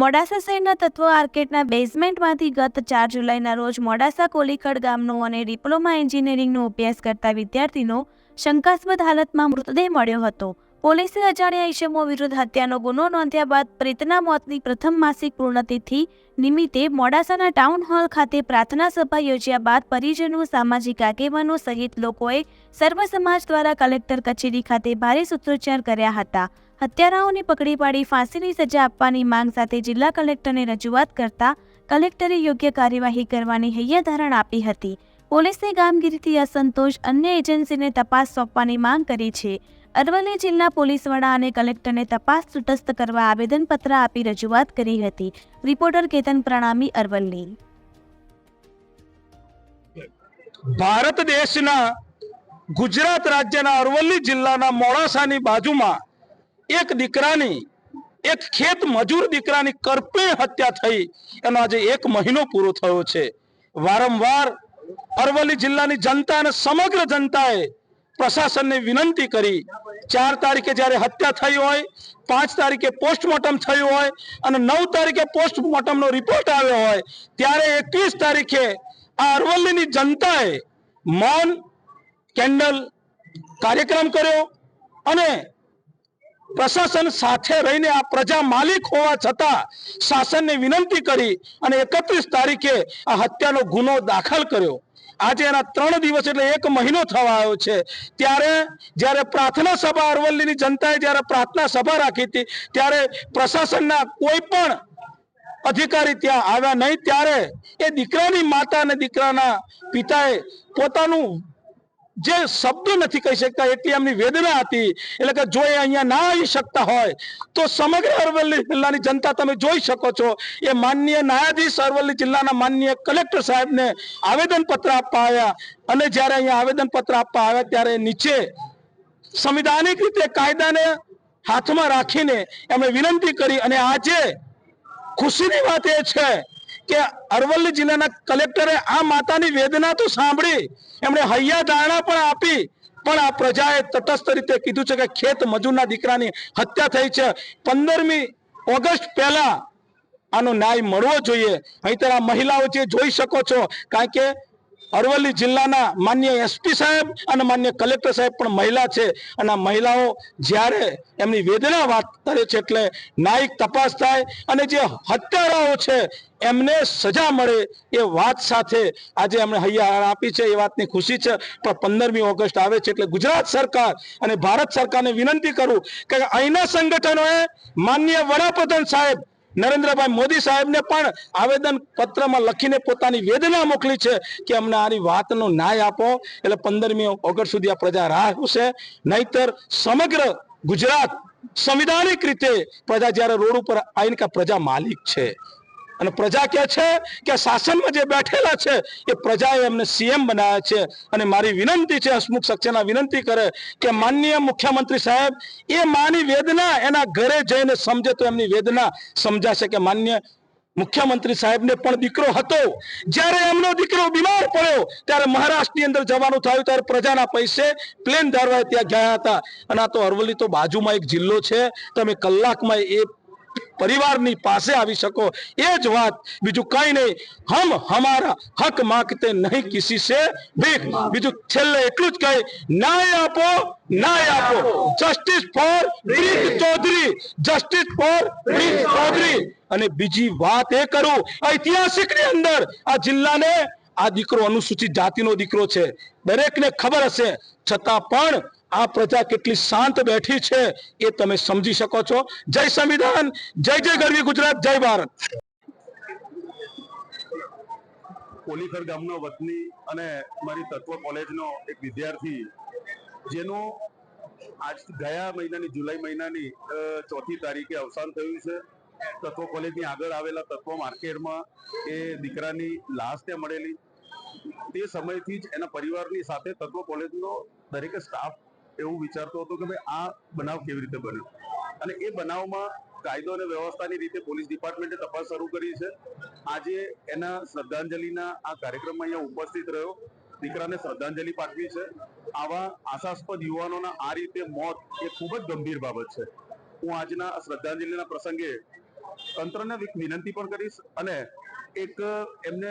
મોડાસા શહેરના તત્વ આર્કેટના બેઝમેન્ટમાંથી ગત ચાર જુલાઈના રોજ મોડાસા કોલીખડ ગામનો અને ડિપ્લોમા એન્જિનિયરિંગનો અભ્યાસ કરતા વિદ્યાર્થીનો શંકાસ્પદ હાલતમાં મૃતદેહ મળ્યો હતો. પોલીસે અજાણ્યા ઇસમો વિરુદ્ધ હત્યાનો ગુનો નોંધ્યા બાદ પ્રેતના મોતની પ્રથમ માસિક પૂર્ણતિથિ નિમિત્તે મોડાસાના ટાઉન હોલ ખાતે પ્રાર્થના સભા યોજ્યા બાદ પરિજનો, સામાજિક આગેવાનો સહિત લોકોએ સર્વ સમાજ દ્વારા કલેક્ટર કચેરી ખાતે ભારે સૂત્રોચ્ચાર કર્યા હતા. હત્યારાઓને પકડી પાડી ફાંસીની સજા આપવાની માંગ સાથે જિલ્લા કલેક્ટરને રજૂઆત કરતા કલેક્ટરે યોગ્ય કાર્યવાહી કરવાની હૈયાધારણ આપી હતી. પોલીસની કામગીરીથી અસંતોષ અન્ય એજન્સીને તપાસ સોંપવાની માંગ કરી છે. અરવલ્લી જિલ્લા પોલીસ વડા અને કલેક્ટરને તપાસ તૂટસ્થ કરવા આવેદનપત્ર આપી રજૂઆત કરી હતી. રિપોર્ટર કેતન પ્રણામી, અરવલ્લી. ભારત દેશના ગુજરાત રાજ્યના અરવલ્લી જિલ્લાના મોડાસાની બાજુમાં એક દીકરાની, એક ખેત મજૂર દીકરાની કરપીણ હત્યા થઈ. એનો આજે એક મહિનો પૂરો થયો છે. વારંવાર અરવલ્લી જિલ્લાની જનતા અને સમગ્ર જનતાએ પ્રશાસનને વિનંતી કરી. ચાર તારીખે જ્યારે હત્યા થઈ હોય, પાંચ તારીખે પોસ્ટમોર્ટમ થયું હોય અને નવ તારીખે પોસ્ટમોર્ટમનો રિપોર્ટ આવ્યો હોય, ત્યારે એકવીસ તારીખે આ અરવલ્લીની જનતાએ મૌન, કેન્ડલ કાર્યક્રમ કર્યો અને પ્રશાસન સાથે રહીને આ પ્રજા માલિક હોવા છતાં શાસનને વિનંતી કરી અને એકત્રીસ તારીખે આ હત્યાનો ગુનો દાખલ કર્યો. આજે એના ત્રણ દિવસ એટલે એક મહિનો થવા આવ્યો છે. ત્યારે જ્યારે પ્રાર્થના સભા અરવલ્લીની જનતાએ જ્યારે પ્રાર્થના સભા રાખી હતી, ત્યારે પ્રશાસનના કોઈ પણ અધિકારી ત્યાં આવ્યા નહીં. ત્યારે એ દીકરાની માતા અને દીકરાના પિતાએ પોતાનું જે શબ્દો નથી કહી શકતા, એટલી એમની વેદના હતી. એટલે કે જો એ અહીંયા ના આવી શકતા હોય, તો સમગ્ર અરવલ્લી જિલ્લાની જનતા તમે જોઈ શકો છો. એ માનનીય ન્યાયાધીશ અરવલ્લી જિલ્લાના માનનીય કલેક્ટર સાહેબને આવેદનપત્ર આપવા આવ્યા. અને જ્યારે અહીંયા આવેદનપત્ર આપવા આવ્યા, ત્યારે નીચે સંવિધાનિક રીતે કાયદાને હાથમાં રાખીને એમણે વિનંતી કરી. અને આજે ખુશીની વાત એ છે કે અરવલ્લી જિલ્લાના કલેક્ટરે આ માતાની વેદના તો સાંભળી, એમણે હૈયા ધારણા પણ આપી, પણ આ પ્રજાએ તટસ્થ રીતે કીધું છે કે ખેત મજૂરના દીકરાની હત્યા થઈ છે. પંદરમી ઓગસ્ટ પહેલા આનો ન્યાય મળવો જોઈએ. અહીં આ મહિલાઓ જે જોઈ શકો છો, કારણ કે અરવલ્લી જિલ્લાના માન્ય એસપી સાહેબ અને માન્ય કલેક્ટર સાહેબ પણ મહિલા છે. અને આ મહિલાઓ જ્યારે એમની વેદના વાત કરે છે એટલે ન્યાયિક તપાસ થાય અને જે હત્યારાઓ છે, એમને સજા મળે એ વાત સાથે આજે એમણે હૈયા આપી છે. એ વાતની ખુશી છે. પણ પંદરમી ઓગસ્ટ આવે છે એટલે ગુજરાત સરકાર અને ભારત સરકારને વિનંતી કરું કે અહીંના સંગઠનોએ માન્ય વડાપ્રધાન સાહેબ નરેન્દ્રભાઈ મોદી સાહેબને પણ આવેદન પત્રમાં લખીને પોતાની વેદના મોકલી છે કે અમને આની વાતનો ન્યાય આપો. એટલે પંદરમી ઓગસ્ટ સુધી આ પ્રજા રાહ જોશે. નહીતર સમગ્ર ગુજરાત સંવિધાનિક રીતે પ્રજા જ્યારે રોડ ઉપર આવીને કે પ્રજા માલિક છે. અને પ્રજા કે છે કે શાસનમાં જે બેઠેલા છે, એ પ્રજાએ એમને સીએમ બનાવ્યા છે. અને મારી વિનંતી છે, હસમુખ સક્સેના વિનંતી કરે કે માનનીય મુખ્યમંત્રી સાહેબ, એ માની વેદના એના ઘરે જઈને સમજે તો એમની વેદના સમજાશે કે માન્ય મુખ્યમંત્રી સાહેબને પણ દીકરો હતો. જ્યારે એમનો દીકરો બીમાર પડ્યો, ત્યારે મહારાષ્ટ્રની અંદર જવાનું થયું, ત્યારે પ્રજાના પૈસે પ્લેન ધારવા ત્યાં ગયા હતા. અને આ તો અરવલ્લી તો બાજુમાં એક જિલ્લો છે. તમે કલાકમાં એ પરિવારની પાસે આવી શકો. એ જ વાત બીજું કઈ નહીં. હમ હમારા હક માગતે નહીં કિસી સે ભીખ. બીજું છેલ્લે એટલું જ કહી, ન્યાય આપો ન્યાય આપો. Justice for Preet Chaudhary. Justice for Preet Chaudhary. અને બીજી વાત એ કરું ઐતિહાસિકની અંદર આ જિલ્લાને આ દીકરો અનુસૂચિત જાતિનો દીકરો છે. દરેકને ખબર હશે. છતાં પણ આ પ્રજા કેટલી શાંત બેઠી છે એ તમે સમજી શકો છો. જય સંવિધાન, જય જય ગરવી ગુજરાત, જય ભારત. કોલીખર ગામનો વતની અને મારી તત્વ કોલેજનો એક વિદ્યાર્થી, જેનો આજ ગયા મહિનાની, જુલાઈ મહિનાની ચોથી તારીખે અવસાન થયું છે. તત્વ કોલેજની આગળ આવેલા તત્વ માર્કેટમાં એ દીકરાની લાશ ત્યાં મળેલી. તે સમયથી જ એના પરિવારની સાથે તત્વ કોલેજનો દરેકે સ્ટાફ એવું વિચારતો હતો કે ભાઈ, આ બનાવ કેવી રીતે બન્યો? અને એ બનાવમાં કાયદો અને વ્યવસ્થાની રીતે પોલીસ ડિપાર્ટમેન્ટે તપાસ શરૂ કરી છે. આજે એના શ્રદ્ધાંજલિના આ કાર્યક્રમમાં અહીંયા ઉપસ્થિત રહ્યો. દીકરાને શ્રદ્ધાંજલિ પાઠવી છે. આવા આશાસ્પદ યુવાનોના આ રીતે મોત એ ખૂબ જ ગંભીર બાબત છે. હું આજના શ્રદ્ધાંજલિના પ્રસંગે તંત્રને વિનંતી પણ કરીશ અને એક, એમને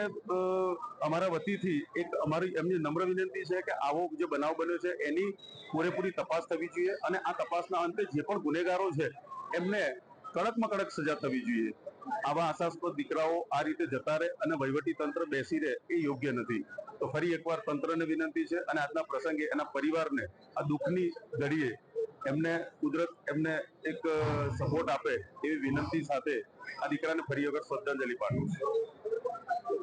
અમારા વતીથી એક અમારી એમની નમ્ર વિનંતી છે કે આવો જે બનાવ બન્યો છે એની પૂરેપૂરી તપાસ થવી જોઈએ અને આ તપાસના અંતે જે પણ ગુનેગારો છે એમને કડકમાં કડક સજા થવી જોઈએ. આવા આશાસ્પદ દીકરાઓ આ રીતે જતા રહે અને વહીવટી તંત્ર બેસી રહે એ યોગ્ય નથી. તો ફરી એકવાર તંત્રને વિનંતી છે અને આજના પ્રસંગે એના પરિવારને આ દુઃખની ઘડીએ એમને કુદરત એમને એક સપોર્ટ આપે એવી વિનંતી સાથે આ દીકરાને ફરી વખત શ્રદ્ધાંજલિ પાઠવું છું.